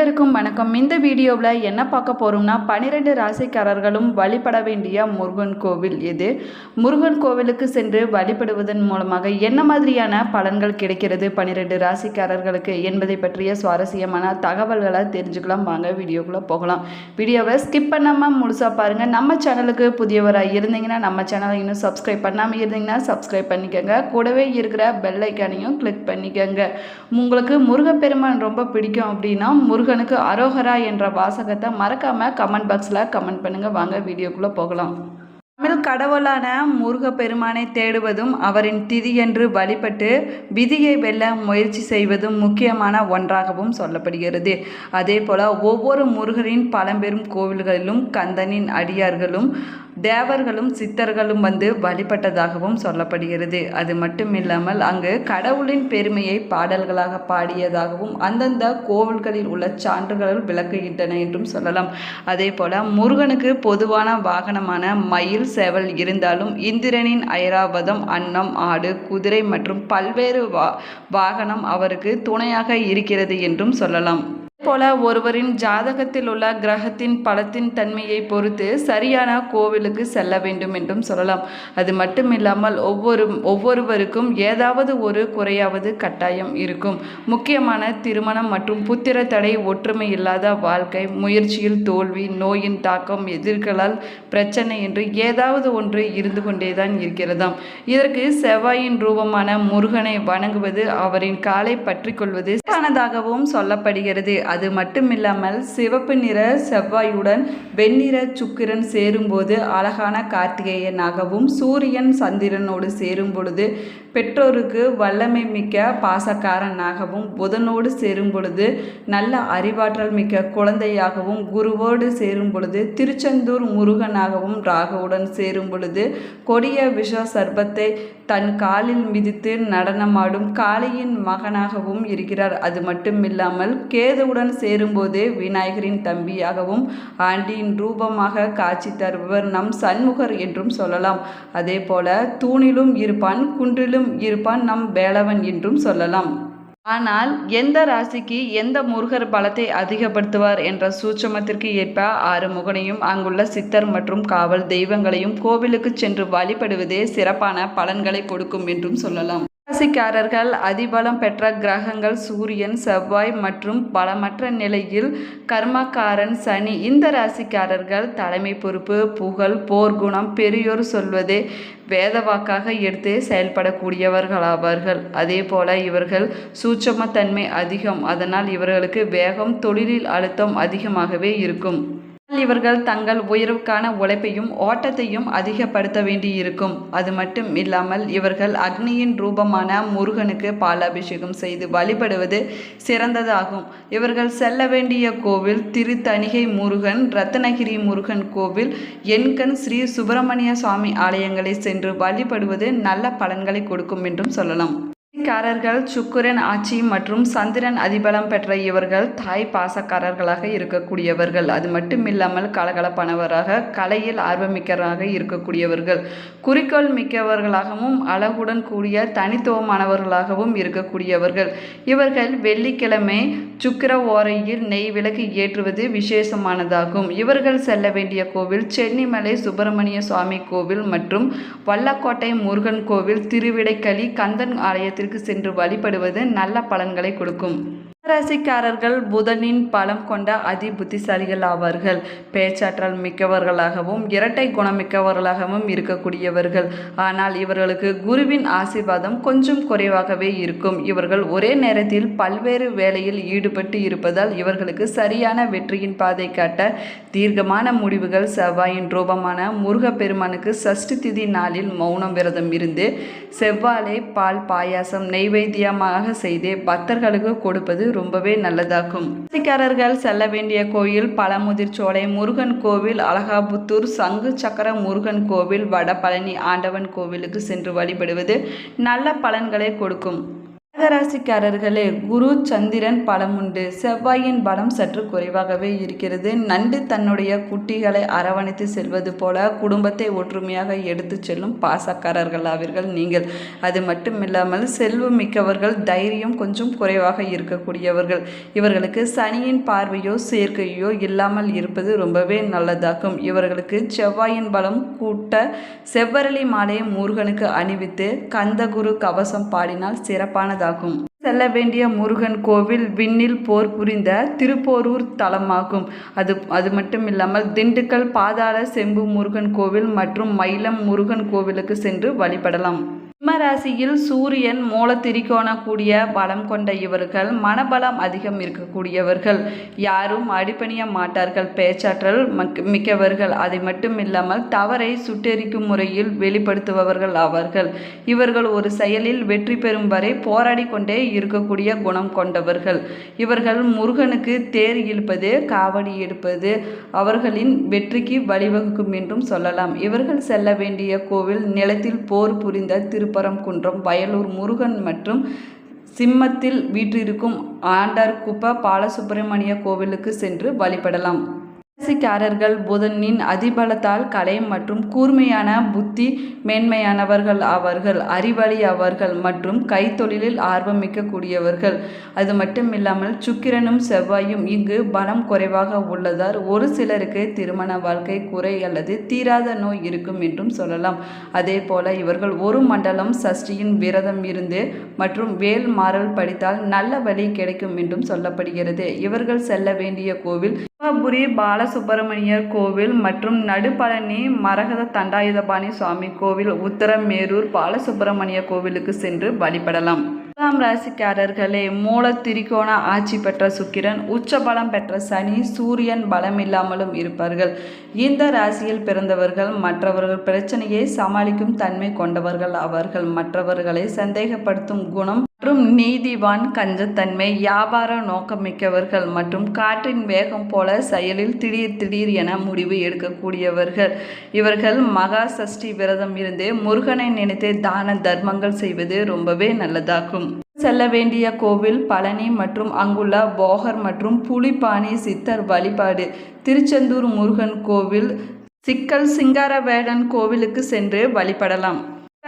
அனைவருக்கும் வணக்கம். இந்த வீடியோவில் என்ன பார்க்க போகிறோம்னா பன்னிரெண்டு ராசிக்காரர்களும் வழிபட வேண்டிய முருகன் கோவில் இது முருகன் கோவிலுக்கு சென்று வழிபடுவதன் மூலமாக என்ன மாதிரியான பலன்கள் கிடைக்கிறது பனிரெண்டு ராசிக்காரர்களுக்கு என்பதை பற்றிய சுவாரஸ்யமான தகவல்களை தெரிஞ்சுக்கலாம். வாங்க வீடியோக்குள்ளே போகலாம். வீடியோவை ஸ்கிப் பண்ணாமல் முழுசாக பாருங்கள் நம்ம சேனலுக்கு புதியவராக இருந்தீங்கன்னா நம்ம சேனலை இன்னும் சப்ஸ்கிரைப் பண்ணாமல் இருந்தீங்கன்னா சப்ஸ்கிரைப் பண்ணிக்கோங்க. கூடவே இருக்கிற பெல் ஐக்கானையும் கிளிக் பண்ணிக்கோங்க. உங்களுக்கு முருகப்பெருமான் ரொம்ப பிடிக்கும் அப்படின்னா முருகனுக்கு அரோகரா என்ற வாசகத்தை மறக்காமல் கமெண்ட் பாக்ஸில் கமெண்ட் பண்ணுங்கள் வாங்க வீடியோக்குள்ளே போகலாம். தமிழ் கடவுளான முருகப்பெருமானை தேடுவதும் அவரின் திதியன்று வழிபட்டு விதியை வெல்ல முயற்சி செய்வதும் முக்கியமான ஒன்றாகவும் சொல்லப்படுகிறது. அதே போல் ஒவ்வொரு முருகரின் பழம்பெரும் கோவில்களிலும் கந்தனின் அடியார்களும் தேவர்களும் சித்தர்களும் வந்து வழிபட்டதாகவும் சொல்லப்படுகிறது. அது மட்டும் இல்லாமல் அங்கு கடவுளின் பெருமையை பாடல்களாக பாடியதாகவும் அந்தந்த கோவில்களில் உள்ள சான்றுகள் விளக்குகின்றன என்றும் சொல்லலாம். அதே போல முருகனுக்கு பொதுவான வாகனமான மயில் சேவல் இருந்தாலும் இந்திரனின் ஐராவதம் அன்னம் ஆடு குதிரை மற்றும் பல்வேறு வா வாகனம் அவருக்கு துணையாக இருக்கிறது என்றும் சொல்லலாம். போல ஒருவரின் ஜாதகத்தில் உள்ள கிரகத்தின் பலத்தின் தன்மையை பொறுத்து சரியான கோவிலுக்கு செல்ல வேண்டும் என்றும் சொல்லலாம். அது மட்டும் இல்லாமல் ஒவ்வொரு ஒவ்வொருவருக்கும் ஏதாவது ஒரு குறையாவது கட்டாயம் இருக்கும். முக்கியமான திருமணம் மற்றும் புத்திர தடை ஒற்றுமை இல்லாத வாழ்க்கை முயற்சியில் தோல்வி நோயின் தாக்கம் எதிர்களால் பிரச்சனை என்று ஏதாவது ஒன்று இருந்து கொண்டேதான் இருக்கிறதாம். இதற்கு செவ்வாயின் ரூபமான முருகனை வணங்குவது அவரின் காலை பற்றி கொள்வது ஆனதாகவும் சொல்லப்படுகிறது. அது மட்டுமில்லாமல் சிவப்பு நிற செவ்வாயுடன் வெண்ணிற சுக்கிரன் சேரும்போது அழகான கார்த்திகேயனாகவும் சூரியன் சந்திரனோடு சேரும் பொழுது பெற்றோருக்கு வல்லமை மிக்க பாசக்காரனாகவும் புதனோடு சேரும் பொழுது நல்ல அறிவாற்றல் மிக்க குழந்தையாகவும் குருவோடு சேரும் பொழுது திருச்செந்தூர் முருகனாகவும் ராகுவுடன் சேரும் பொழுது கொடிய விஷ சர்பத்தை தன் காலில் மிதித்து நடனமாடும் காளியின் மகனாகவும் இருக்கிறார். அது மட்டும் இல்லாமல் கேதுவுடன் சேரும்போது விநாயகரின் தம்பியாகவும் ஆண்டியின் ரூபமாக காட்சி தருபவர் நம் சண்முகர் என்றும் சொல்லலாம். அதே போல தூணிலும் இருப்பான் குன்றிலும் இருப்பான் நம் வேளவன் என்றும் சொல்லலாம். ஆனால் எந்த ராசிக்கு எந்த முருகர் பலத்தை அதிகப்படுத்துவார் என்ற சூட்சமத்திற்கு ஏற்ப ஆறு முகனையும் அங்குள்ள சித்தர் மற்றும் காவல் தெய்வங்களையும் கோவிலுக்கு சென்று வழிபடுவதே சிறப்பான பலன்களை கொடுக்கும் என்றும் சொல்லலாம். ராசிக்காரர்கள் அதிபலம் பெற்ற கிரகங்கள் சூரியன் செவ்வாய் மற்றும் பலமற்ற நிலையில் கர்மக்காரன் சனி. இந்த ராசிக்காரர்கள் தலைமை பொறுப்பு புகழ் போர்க்குணம் பெரியோர் சொல்வதே வேதவாக்காக எடுத்து செயல்படக்கூடியவர்களாவார்கள். அதே போல இவர்கள் சூட்சமத்தன்மை அதிகம். அதனால் இவர்களுக்கு வேகம் தொழிலில் அழுத்தம் அதிகமாகவே இருக்கும். இவர்கள் தங்கள் உயர்வுக்கான உழைப்பையும் ஓட்டத்தையும் அதிகப்படுத்த வேண்டியிருக்கும். அது மட்டும் இல்லாமல் இவர்கள் அக்னியின் ரூபமான முருகனுக்கு பாலாபிஷேகம் செய்து வழிபடுவது சிறந்ததாகும். இவர்கள் செல்ல வேண்டிய கோவில் திருத்தணிகை முருகன் ரத்னகிரி முருகன் கோவில். எண்கண் ஸ்ரீ சுப்பிரமணிய சுவாமி ஆலயங்களை சென்று வழிபடுவது நல்ல பலன்களை கொடுக்கும் என்றும் சொல்லலாம். காரர்கள் சுக்கிரன் ஆட்சி மற்றும் சந்திரன் அதிபலம் பெற்ற இவர்கள் தாய் பாசக்காரர்களாக இருக்கக்கூடியவர்கள். அது மட்டும் இல்லாமல் கலகலப்பானவராக கலையில் ஆர்வமிக்கராக இருக்கக்கூடியவர்கள். குறிக்கோள் மிக்கவர்களாகவும் அழகுடன் கூடிய தனித்துவமானவர்களாகவும் இருக்கக்கூடியவர்கள். இவர்கள் வெள்ளிக்கிழமை சுக்கிர ஓரையில் நெய் விளக்கு ஏற்றுவது விசேஷமானதாகும். இவர்கள் செல்ல வேண்டிய கோவில் சென்னிமலை சுப்பிரமணிய சுவாமி கோவில் மற்றும் வல்லக்கோட்டை முருகன் கோவில் திருவிடைக்களி கந்தன் சென்று வழிபடுவது நல்ல பலன்களை கொடுக்கும். ராசிக்காரர்கள் புதனின் பலம் கொண்ட அதி புத்திசாலிகள் ஆவார்கள். பேச்சாற்றல் மிக்கவர்களாகவும் இரட்டை குணமிக்கவர்களாகவும் இருக்கக்கூடியவர்கள். ஆனால் இவர்களுக்கு குருவின் ஆசீர்வாதம் கொஞ்சம் குறைவாகவே இருக்கும். இவர்கள் ஒரே நேரத்தில் பல்வேறு வேலையில் ஈடுபட்டு இருப்பதால் இவர்களுக்கு சரியான வெற்றியின் பாதை காட்ட தீர்க்கமான முடிவுகள் செவ்வாயின் ரூபமான முருகப்பெருமானுக்கு சஷ்டி திதி நாளில் மௌனம் விரதம் இருந்து செவ்வாழை பால் பாயாசம் நெய்வேத்தியமாக செய்து பக்தர்களுக்கு கொடுப்பது ரொம்பவே நல்லதாகும் ராசிக்காரர்கள் செல்ல வேண்டிய கோயில் பழமுதிர்ச்சோலை முருகன் கோவில் அலகாபுத்தூர் சங்கு சக்கர முருகன் கோவில் வடபழனி ஆண்டவன் கோவிலுக்கு சென்று வழிபடுவது நல்ல பலன்களை கொடுக்கும். ராசிக்காரர்களே குரு சந்திரன் பலம் உண்டு. செவ்வாயின் பலம் சற்று குறைவாகவே இருக்கிறது. நண்டு தன்னுடைய குட்டிகளை அரவணைத்து செல்வது போல குடும்பத்தை ஒற்றுமையாக எடுத்து செல்லும் பாசக்காரர்கள் ஆவீர்கள் நீங்கள். அது மட்டும் இல்லாமல் செல்வம் மிக்கவர்கள் தைரியம் கொஞ்சம் குறைவாக இருக்கக்கூடியவர்கள். இவர்களுக்கு சனியின் பார்வையோ சேர்க்கையோ இல்லாமல் இருப்பது ரொம்பவே நல்லதாகும். இவர்களுக்கு செவ்வாயின் பலம் கூட்ட செவ்வரளி மாலையை முருகனுக்கு அணிவித்து கந்தகுரு கவசம் பாடினால் ஆகும். செல்ல வேண்டிய முருகன் கோவில் விண்ணில் போர் புரிந்த திருப்போரூர் தலமாகும். அது அது மட்டும் இல்லாமல் திண்டுக்கல் பாதாள செம்பு முருகன் கோவில் மற்றும் மயிலம் முருகன் கோவிலுக்கு சென்று வழிபடலாம். சிம்ம ராசியில் சூரியன் மூல திரிகோண கூடிய பலம் கொண்ட இவர்கள் மனபலம் அதிகம் இருக்கக்கூடியவர்கள். யாரும் அடிப்பணிய மாட்டார்கள். பேச்சாற்றல் மக்- மிக்கவர்கள். அதை மட்டும் இல்லாமல் தவறை சுட்டெரிக்கும் முறையில் வெளிப்படுத்துபவர்கள் ஆவார்கள் இவர்கள் ஒரு செயலில் வெற்றி பெறும் வரை போராடி கொண்டே இருக்கக்கூடிய குணம் கொண்டவர்கள். இவர்கள் முருகனுக்கு தேர் இழுப்பது காவடி எடுப்பது அவர்களின் வெற்றிக்கு வழிவகுக்கும் என்றும் சொல்லலாம். இவர்கள் செல்ல வேண்டிய கோவில் நிலத்தில் போர் புரிந்த திருப்பரங்குன்றம் வயலூர் முருகன் மற்றும் சிம்மத்தில் வீற்றிருக்கும் ஆண்டார்குப்ப பாலசுப்பிரமணிய கோவிலுக்கு சென்று வழிபடலாம். ராசிக்காரர்கள் புதனின் அதிபலத்தால் கலை மற்றும் கூர்மையான புத்தி மேன்மையானவர்கள் ஆவார்கள் அறிவழி அவர்கள் மற்றும் கைத்தொழிலில் ஆர்வமிக்க கூடியவர்கள் அது மட்டும் இல்லாமல் சுக்கிரனும் செவ்வாயும் இங்கு பலம் குறைவாக உள்ளதால் ஒரு சிலருக்கு திருமண வாழ்க்கை குறை அல்லது தீராத நோய் இருக்கும் என்றும் சொல்லலாம். அதே போல இவர்கள் ஒரு மண்டலம் சஷ்டியின் விரதம் இருந்து மற்றும் வேல் மாறல் படித்தால் நல்ல வழி கிடைக்கும் என்றும் சொல்லப்படுகிறது. இவர்கள் செல்ல வேண்டிய கோவில் சிவபுரி பாலசுப்பிரமணியர் கோவில் மற்றும் நடுப்பழனி மரகத தண்டாயுதபாணி சுவாமி கோவில் உத்தரமேரூர் பாலசுப்பிரமணிய கோவிலுக்கு சென்று வழிபடலாம். துலாம் ராசிக்காரர்களே மூல திரிகோண ஆட்சி பெற்ற சுக்கிரன் உச்ச பலம் பெற்ற சனி சூரியன் பலம் இல்லாமலும் இருப்பார்கள். இந்த ராசியில் பிறந்தவர்கள் மற்றவர்கள் பிரச்சனையை சமாளிக்கும் தன்மை கொண்டவர்கள். அவர்கள் மற்றவர்களை சந்தேகப்படுத்தும் குணம் மற்றும் நீதிவான் கஞ்சத்தன்மை வியாபார நோக்கமிக்கவர்கள் மற்றும் காற்றின் வேகம் போல செயலில் திடீர் திடீர் என முடிவு எடுக்கக்கூடியவர்கள். இவர்கள் மகா சஷ்டி விரதம் இருந்து முருகனை நினைத்து தான தர்மங்கள் செய்வது ரொம்பவே நல்லதாகும். செல்ல வேண்டிய கோவில் பழனி மற்றும் அங்குள்ள போகர் மற்றும் புலிபாணி சித்தர் வழிபாடு. திருச்செந்தூர் முருகன் கோவில் சிக்கல் சிங்காரவேடன் கோவிலுக்கு சென்று வழிபடலாம்.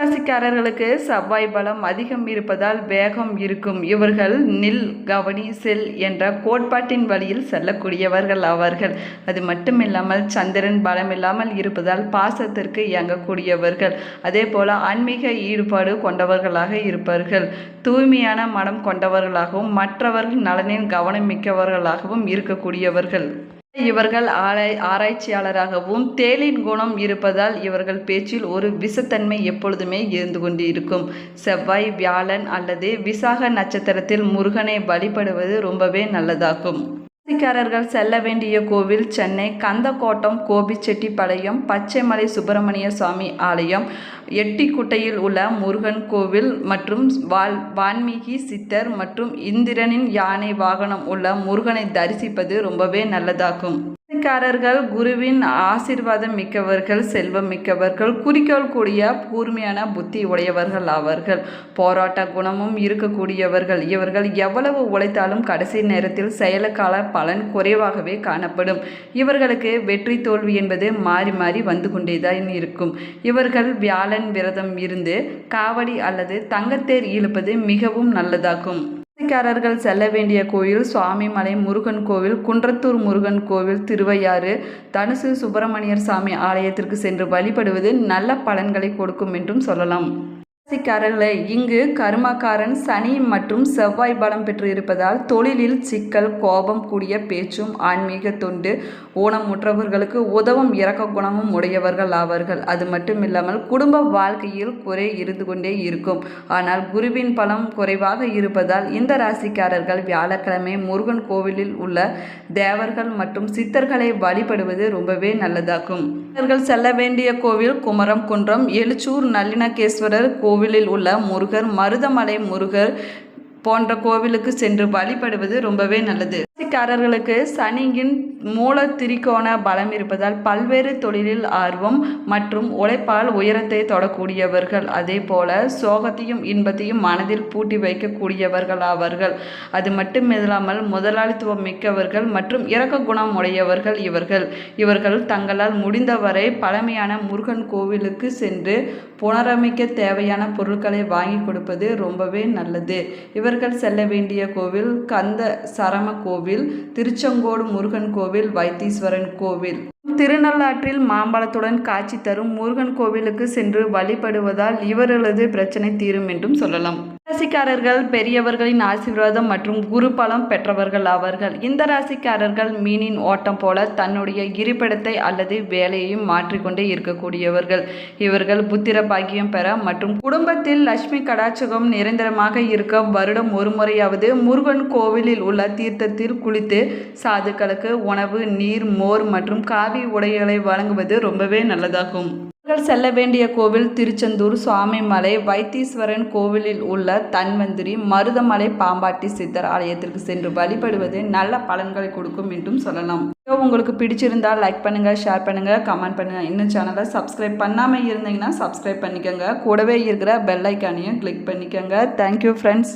ராசிக்காரர்களுக்கு செவ்வாய் பலம் அதிகம் இருப்பதால் வேகம் இருக்கும். இவர்கள் நில் கவனி செல் என்ற கோட்பாட்டின் வழியில் செல்லக்கூடியவர்கள் ஆவார்கள் அது மட்டுமில்லாமல் சந்திரன் பலம் இல்லாமல் இருப்பதால் பாசத்திற்கு இயங்கக்கூடியவர்கள். அதே போல ஆன்மீக ஈடுபாடு கொண்டவர்களாக இருப்பார்கள். தூய்மையான மனம் கொண்டவர்களாகவும் மற்றவர்கள் நலனின் கவனம் மிக்கவர்களாகவும் இருக்கக்கூடியவர்கள். இவர்கள் ஆராய் ஆராய்ச்சியாளராகவும் தேலின் குணம் இருப்பதால் இவர்கள் பேச்சில் ஒரு விஷத்தன்மை எப்பொழுதுமே இருந்து கொண்டு இருக்கும் செவ்வாய் வியாழன் அல்லது விசாக நட்சத்திரத்தில் முருகனை வழிபடுவது ரொம்பவே நல்லதாகும். ராசிக்காரர்கள் செல்ல வேண்டிய கோவில் சென்னை கந்தக்கோட்டம் கோபிச்செட்டிப்பாளையம் பச்சைமலை சுப்பிரமணிய சுவாமி ஆலயம் எட்டிக்குட்டையில் உள்ள முருகன் கோவில் மற்றும் வால் வால்மீகி சித்தர் மற்றும் இந்திரனின் யானை வாகனம் உள்ள முருகனை தரிசிப்பது ரொம்பவே நல்லதாகும். ராசிக்காரர்கள் குருவின் ஆசீர்வாதம் மிக்கவர்கள் செல்வம் மிக்கவர்கள் குறிக்கோள் கூடிய கூர்மையான புத்தி உடையவர்கள் ஆவார்கள். போராட்ட குணமும் இருக்கக்கூடியவர்கள். இவர்கள் எவ்வளவு உழைத்தாலும் கடைசி நேரத்தில் செயலுக்கால பலன் குறைவாகவே காணப்படும். இவர்களுக்கு வெற்றி தோல்வி என்பது மாறி மாறி வந்து கொண்டேதான் இருக்கும். இவர்கள் வியாழன் விரதம் இருந்து காவடி அல்லது தங்கத்தேர் இழுப்பது மிகவும் நல்லதாகும். ராசிக்காரர்கள் செல்ல வேண்டிய கோயில் சுவாமிமலை முருகன் கோவில் குன்றத்தூர் முருகன் கோவில் திருவையாறு தனுசு சுப்பிரமணியர் சாமி ஆலயத்திற்கு சென்று வழிபடுவது நல்ல பலன்களை கொடுக்கும் என்றும் சொல்லலாம். ராசிக்காரர்களே இங்கு கர்மக்காரன் சனி மற்றும் செவ்வாய் பலம் பெற்று இருப்பதால் தொழிலில் சிக்கல் கோபம் கூடிய பேச்சும் ஆன்மீக தொண்டு ஊனமுற்றவர்களுக்கு உதவும் இரக்க குணமும் உடையவர்கள் ஆவார்கள். அது மட்டும் இல்லாமல் குடும்ப வாழ்க்கையில் குறை இருந்து கொண்டே இருக்கும். ஆனால் குருவின் பலம் குறைவாக இருப்பதால் இந்த ராசிக்காரர்கள் வியாழக்கிழமை முருகன் கோவிலில் உள்ள தேவர்கள் மற்றும் சித்தர்களை வழிபடுவது ரொம்பவே நல்லதாகும். இவர்கள் செல்ல வேண்டிய கோவில் குமரம் குன்றம் எழுச்சூர் நல்லினகேஸ்வரர் கோவிலில் உள்ள முருகர் மருதமலை முருகர் போன்ற கோவிலுக்கு சென்று வழிபடுவது ரொம்பவே நல்லது. ராசிக்காரர்களுக்கு சனியின் மூல திரிகோண பலம் இருப்பதால் பல்வேறு தொழிலில் ஆர்வம் மற்றும் உழைப்பால் உயரத்தை தொடக்கூடியவர்கள். அதே போல சோகத்தையும் இன்பத்தையும் மனதில் பூட்டி வைக்கக்கூடியவர்கள் ஆவார்கள். அது மட்டுமில்லாமல் முதலாளித்துவம் மிக்கவர்கள் மற்றும் இரக்க குணம் உடையவர்கள் இவர்கள். இவர்கள் தங்களால் முடிந்தவரை பழமையான முருகன் கோவிலுக்கு சென்று புனரமைக்க தேவையான பொருட்களை வாங்கி கொடுப்பது ரொம்பவே நல்லது. இவர்கள் செல்ல வேண்டிய கோவில் கந்த சரம கோவில் திருச்செங்கோடு முருகன் கோவில் வைத்தீஸ்வரன் கோவில். திருநள்ளாற்றில் மாம்பழத்துடன் காட்சி தரும் முருகன் கோவிலுக்கு சென்று வழிபடுவதால் இவர்களது பிரச்சனை தீரும் என்றும் சொல்லலாம். ராசிக்காரர்கள் பெரியவர்களின் ஆசீர்வாதம் மற்றும் குரு பலம் பெற்றவர்கள் ஆவார்கள் இந்த ராசிக்காரர்கள் மீனின் ஓட்டம் போல தன்னுடைய இருப்பிடத்தை அல்லது வேலையையும் மாற்றிக்கொண்டே இருக்கக்கூடியவர்கள். இவர்கள் புத்திர பாக்கியம் பெற மற்றும் குடும்பத்தில் லட்சுமி கடாட்சகம் நிரந்தரமாக இருக்க வருடம் ஒரு முறையாவது முருகன் கோவிலில் உள்ள தீர்த்தத்தில் குளித்து சாதுக்களுக்கு உணவு நீர் மோர் மற்றும் காவி உடைகளை வழங்குவது ரொம்பவே நல்லதாகும். செல்ல வேண்டிய கோவில் திருச்செந்தூர் சுவாமிமலை வைத்தீஸ்வரன் கோவிலில் உள்ள தன்வந்திரி மருதமலை பாம்பாட்டி சித்தர் ஆலயத்திற்கு சென்று வழிபடுவது நல்ல பலன்களை கொடுக்கும் என்றும் சொல்லலாம். வீடியோ உங்களுக்கு பிடிச்சிருந்தால் லைக் பண்ணுங்கள் ஷேர் பண்ணுங்கள் கமெண்ட் பண்ணுங்கள் இன்னும் சேனலை சப்ஸ்கிரைப் பண்ணாமல் இருந்தீங்கன்னா சப்ஸ்கிரைப் பண்ணிக்கோங்க. கூடவே இருக்கிற பெல் ஐக்கானையும் கிளிக் பண்ணிக்கோங்க. Thank you friends